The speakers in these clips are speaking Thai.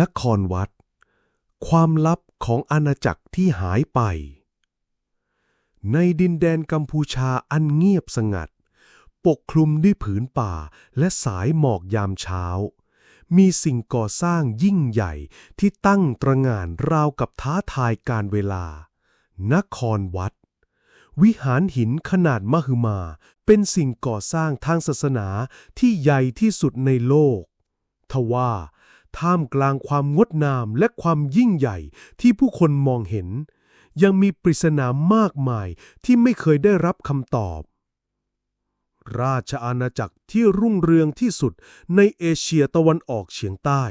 นครวัด ความลับของอาณาจักรที่หายไป ในดินแดนกัมพูชาอันเงียบสงัด ปกคลุมด้วยผืนป่าและสายหมอกยามเช้า มีสิ่งก่อสร้างยิ่งใหญ่ที่ตั้งตระงานราวกับท้าทายการเวลา นครวัด วิหารหินขนาดมหึมา เป็นสิ่งก่อสร้างทางศาสนาที่ใหญ่ที่สุดในโลกทว่า ท่ามกลางความงดงามและความยิ่งใหญ่ที่ผู้คนมองเห็น ยังมีปริศนามากมายที่ไม่เคยได้รับคำตอบ ราชอาณาจักรที่รุ่งเรืองที่สุดในเอเชียตะวันออกเฉียงใต้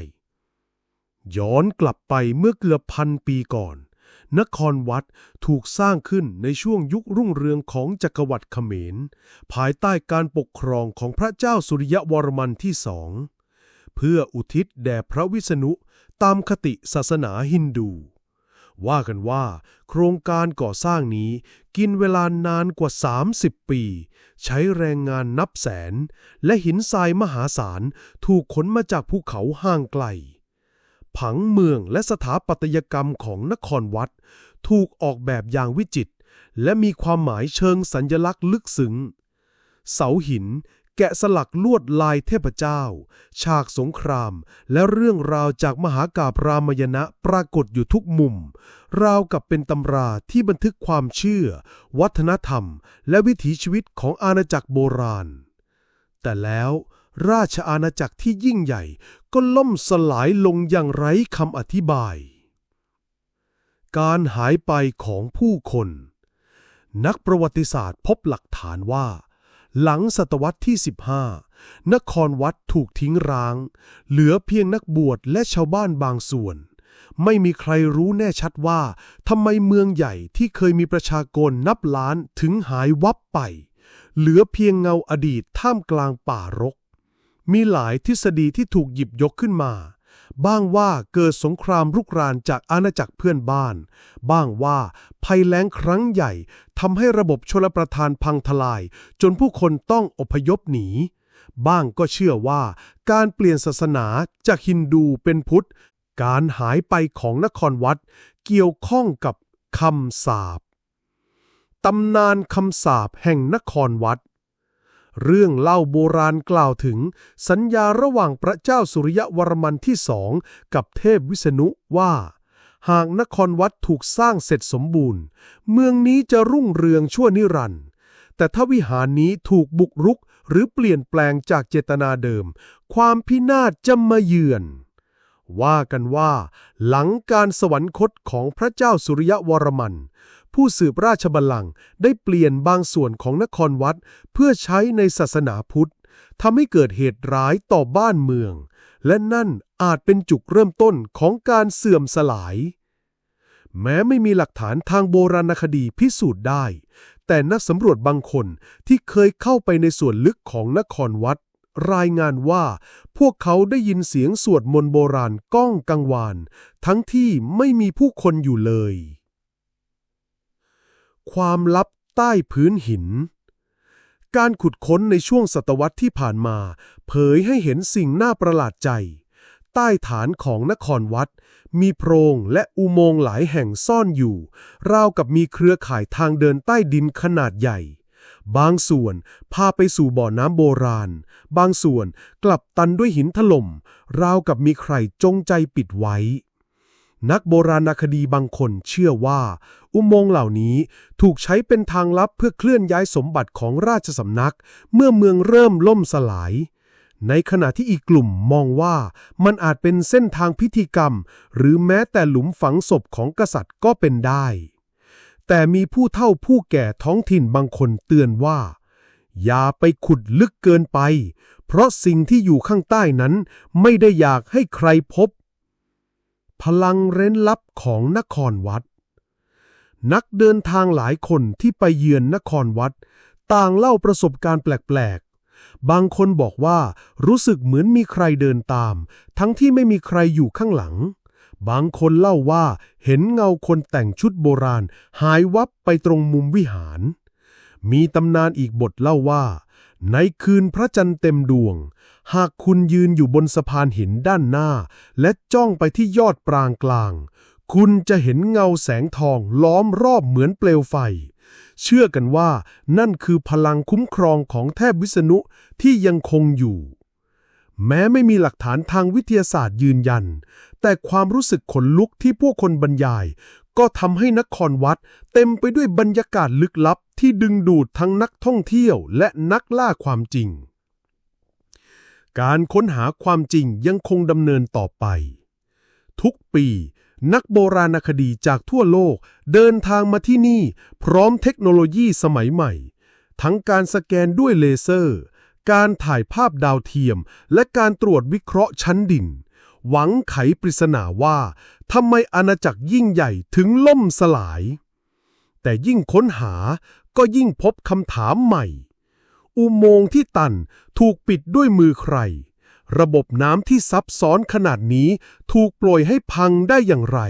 ย้อนกลับไปเมื่อเกือบพันปีก่อน นครวัดถูกสร้างขึ้นในช่วงยุครุ่งเรืองของจักรวรรดิเขมร ภายใต้การปกครองของพระเจ้าสุริยวรมันที่สอง เพื่ออุทิศแด่พระวิษณุตามคติศาสนาฮินดู ว่ากันว่า โครงการก่อสร้างนี้กินเวลานานกว่า 30 ปี ใช้แรงงานนับแสน และหินทรายมหาศาลถูกขนมาจากภูเขาห่างไกล ผังเมืองและสถาปัตยกรรมของนครวัด ถูกออกแบบอย่างวิจิตรและมีความหมายเชิงสัญญลักษณ์ลึกซึ้งเสาหิน แกะสลักลวดลายเทพเจ้า ฉากสงคราม และเรื่องราวจากมหากาพรามยณะปรากฏอยู่ทุกมุม ราวกับเป็นตำราที่บันทึกความเชื่อ วัฒนธรรม และวิถีชีวิตของอาณาจักรโบราณ แต่แล้วราชอาณาจักรที่ยิ่งใหญ่ก็ล่มสลายลงอย่างไร้คำอธิบาย การหายไปของผู้คน นักประวัติศาสตร์พบหลักฐานว่า หลังศตวรรษที่ 15 นครวัดถูกทิ้งร้าง เหลือเพียงนักบวชและชาวบ้านบางส่วน ไม่มีใครรู้แน่ชัดว่าทำไมเมืองใหญ่ที่เคยมีประชากรนับล้านถึงหายวับไป เหลือเพียงเงาอดีตท่ามกลางป่ารก มีหลายทฤษฎีที่ถูกหยิบยกขึ้นมา บ้างว่าเกิดสงครามรุกรานจากอาณาจักรเพื่อนบ้าน บ้างว่าภัยแล้งครั้งใหญ่ทำให้ระบบชลประทานพังทลาย จนผู้คนต้องอพยพหนี บ้างก็เชื่อว่าการเปลี่ยนศาสนาจากฮินดูเป็นพุทธ การหายไปของนครวัด เกี่ยวข้องกับคำสาปตำนานคำสาปแห่งนครวัด เรื่องเล่าโบราณกล่าวถึง สัญญาระหว่างพระเจ้าสุริยวรมันที่สองกับเทพวิษณุว่า หากนครวัดถูกสร้างเสร็จสมบูรณ์ เมืองนี้จะรุ่งเรืองชั่วนิรันดร์แต่ถ้าวิหารนี้ถูกบุกรุกหรือเปลี่ยนแปลงจากเจตนาเดิม ความพินาศจะมาเยือน ว่ากันว่า หลังการสวรรคตของพระเจ้าสุริยวรมัน ผู้สืบราชบัลลังก์ได้เปลี่ยนบางส่วนของนครวัด เพื่อใช้ในศาสนาพุทธทำให้เกิดเหตุร้ายต่อบ้านเมือง และนั่นอาจเป็นจุดเริ่มต้นของการเสื่อมสลาย แม้ไม่มีหลักฐานทางโบราณคดีพิสูจน์ได้ แต่นักสำรวจบางคนที่เคยเข้าไปในส่วนลึกของนครวัด รายงานว่าพวกเขาได้ยินเสียงสวดมนต์โบราณก้องกังวาน ทั้งที่ไม่มีผู้คนอยู่เลย ความลับใต้พื้นหิน การขุดค้นในช่วงศตวรรษที่ผ่านมา เผยให้เห็นสิ่งน่าประหลาดใจ ใต้ฐานของนครวัด มีโพรงและอุโมงค์หลายแห่งซ่อนอยู่ ราวกับมีเครือข่ายทางเดินใต้ดินขนาดใหญ่ บางส่วนพาไปสู่บ่อน้ำโบราณ บางส่วนกลับตันด้วยหินถล่ม ราวกับมีใครจงใจปิดไว้ นักโบราณคดีบางคนเชื่อว่า อุโมงค์เหล่านี้ถูกใช้เป็นทางลับเพื่อเคลื่อนย้ายสมบัติของราชสำนัก เมื่อเมืองเริ่มล่มสลาย ในขณะที่อีกกลุ่มมองว่ามันอาจเป็นเส้นทางพิธีกรรม หรือแม้แต่หลุมฝังศพของกษัตริย์ก็เป็นได้ แต่มีผู้เฒ่าผู้แก่ท้องถิ่นบางคนเตือนว่า อย่าไปขุดลึกเกินไป เพราะสิ่งที่อยู่ข้างใต้นั้นไม่ได้อยากให้ใครพบ พลังเร้นลับของนครวัด นักเดินทางหลายคนที่ไปเยือนนครวัด ต่างเล่าประสบการณ์แปลกๆ บางคนบอกว่ารู้สึกเหมือนมีใครเดินตาม ทั้งที่ไม่มีใครอยู่ข้างหลัง บางคนเล่าว่าเห็นเงาคนแต่งชุดโบราณ หายวับไปตรงมุมวิหาร มีตำนานอีกบทเล่าว่า ในคืนพระจันทร์เต็มดวง หากคุณยืนอยู่บนสะพานหินด้านหน้า และจ้องไปที่ยอดปรางกลาง คุณจะเห็นเงาแสงทองล้อมรอบเหมือนเปลวไฟ เชื่อกันว่านั่นคือพลังคุ้มครองของเทพวิษณุที่ยังคงอยู่ แม้ไม่มีหลักฐานทางวิทยาศาสตร์ยืนยัน แต่ความรู้สึกขนลุกที่ผู้คนบรรยาย ก็ทำให้นครวัดเต็มไปด้วยบรรยากาศลึกลับที่ดึงดูดทั้งนักท่องเที่ยวและนักล่าความจริง การค้นหาความจริงยังคงดำเนินต่อไป ทุกปี นักโบราณคดีจากทั่วโลกเดินทางมาที่นี่พร้อมเทคโนโลยีสมัยใหม่ ทั้งการสแกนด้วยเลเซอร์ การถ่ายภาพดาวเทียม และการตรวจวิเคราะห์ชั้นดิน หวังไขปริศนาว่าทำไมอาณาจักรยิ่งใหญ่ถึงล่มสลาย แต่ยิ่งค้นหาก็ยิ่งพบคำถามใหม่ อุโมงค์ที่ตันถูกปิดด้วยมือใคร ระบบน้ำที่ซับซ้อนขนาดนี้ถูกปล่อยให้พังได้อย่างไร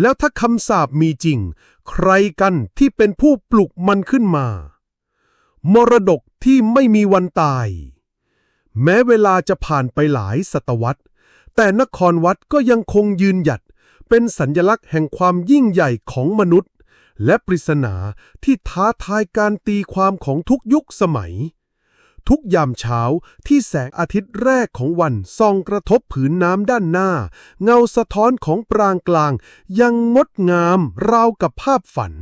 แล้วถ้าคำสาปมีจริง ใครกันที่เป็นผู้ปลุกมันขึ้นมา มรดกที่ไม่มีวันตาย แม้เวลาจะผ่านไปหลายศตวรรษ แต่นครวัดก็ยังคงยืนหยัดเป็นสัญลักษณ์แห่งความยิ่งใหญ่ของมนุษย์ และปริศนาที่ท้าทายการตีความของทุกยุคสมัย ทุกยามเช้าที่แสงอาทิตย์แรกของวันส่องกระทบผืนน้ำด้านหน้า เงาสะท้อนของปรางกลางยังงดงามราวกับภาพฝัน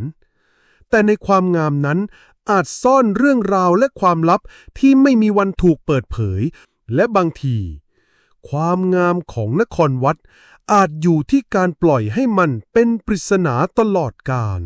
แต่ในความงามนั้นอาจซ่อนเรื่องราวและความลับที่ไม่มีวันถูกเปิดเผย และบางที ความงามของนครวัดอาจอยู่ที่การปล่อยให้มันเป็นปริศนาตลอดกาล